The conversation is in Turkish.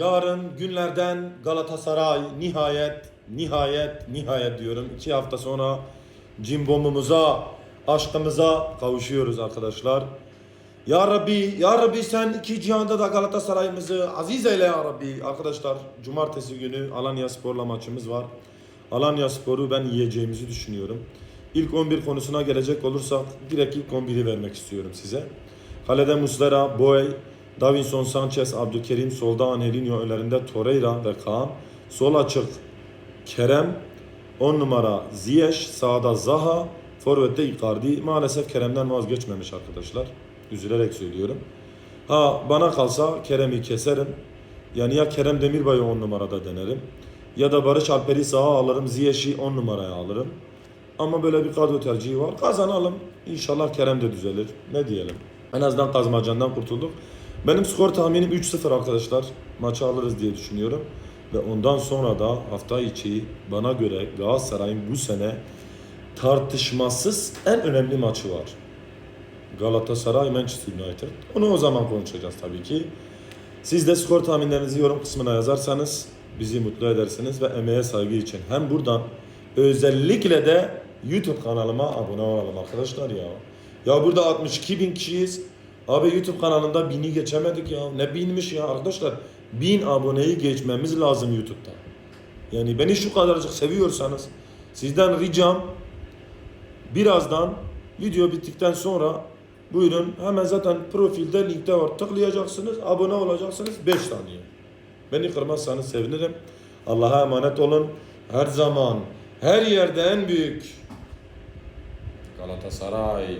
Yarın günlerden Galatasaray nihayet, nihayet, nihayet diyorum. iki hafta sonra cimbomumuza, aşkımıza kavuşuyoruz arkadaşlar. Ya Rabbi, Ya Rabbi sen iki cihanda da Galatasaray'ımızı aziz eyle Ya Rabbi. Arkadaşlar cumartesi günü Alanya Spor'la maçımız var. Alanya Spor'u ben yiyeceğimizi düşünüyorum. İlk 11 konusuna gelecek olursak direkt ilk 11'i vermek istiyorum size. Kalede Muslera, Boey, Davinson Sanchez, Abdülkerim, solda Angelinho, önlerinde Torreira ve Kaan. Sol açık Kerem, 10 numara Ziyech, sağda Zaha, forvette Icardi. Maalesef Kerem'den vazgeçmemiş arkadaşlar. Üzülerek söylüyorum. Ha bana kalsa Kerem'i keserim. Yani ya Kerem Demirbay'ı 10 numarada denerim. Ya da Barış Alper'i sağa alırım. Ziyech'i 10 numaraya alırım. Ama böyle bir kadro tercihi var. Kazanalım. İnşallah Kerem de düzelir. Ne diyelim. En azından kazmacandan kurtulduk. Benim skor tahminim 3-0 arkadaşlar. Maçı alırız diye düşünüyorum. Ve ondan sonra da hafta içi bana göre Galatasaray'ın bu sene tartışmasız en önemli maçı var. Galatasaray Manchester United. Onu o zaman konuşacağız tabii ki. Siz de skor tahminlerinizi yorum kısmına yazarsanız bizi mutlu edersiniz ve emeğe saygı için hem buradan özellikle de YouTube kanalıma abone olalım arkadaşlar ya. Ya burada 62 bin kişiyiz. Abi YouTube kanalında bini geçemedik ya. Ne binmiş ya arkadaşlar. Bin aboneyi geçmemiz lazım YouTube'da. Yani beni şu kadarcık seviyorsanız sizden ricam birazdan video bittikten sonra buyurun hemen zaten profilde linkte var tıklayacaksınız abone olacaksınız 5 saniye. Beni kırmazsanız sevinirim. Allah'a emanet olun. Her zaman her yerde en büyük Galatasaray